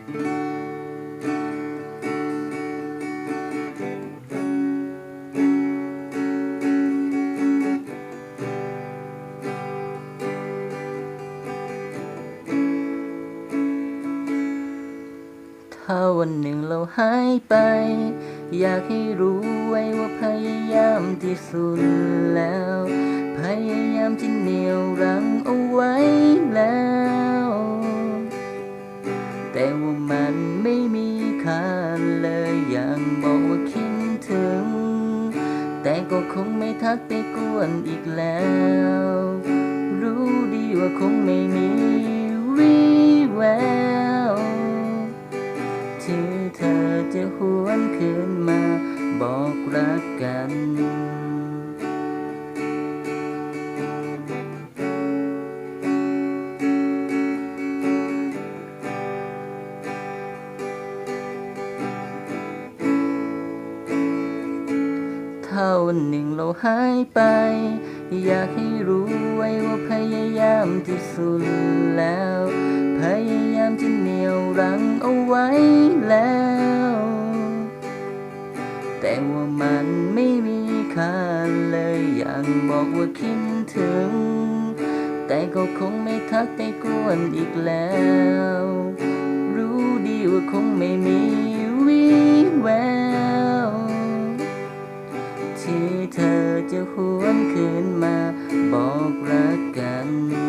ถ้าวันหนึ่งเราหายไป อยากให้รู้ไว้ว่าพยายามที่สุดแล้ว พยายามที่เหนียว แต่ว่ามันไม่มีค่าเลยอยังบอกว่าคิดถึง แต่ก็คงไม่ทักไปกวนอีกแล้ว รู้ดีว่าคงไม่มีวี่แววที่เธอจะหวนคืนมาบอกรักกัน ถ้านหนึ่งเราหายไป อยากให้รู้ไว้ว่าพยายามที่สุดแล้ว พยายามจะเหนี่ยวรั้งเอาไว้แล้ว แต่ว่ามันไม่มีค่าเลยอยังบอกว่าคิดถึง แต่ก็คงไม่ทักไปกวนอีกแล้ว เธอจะหวนคืนมาบอกรักกัน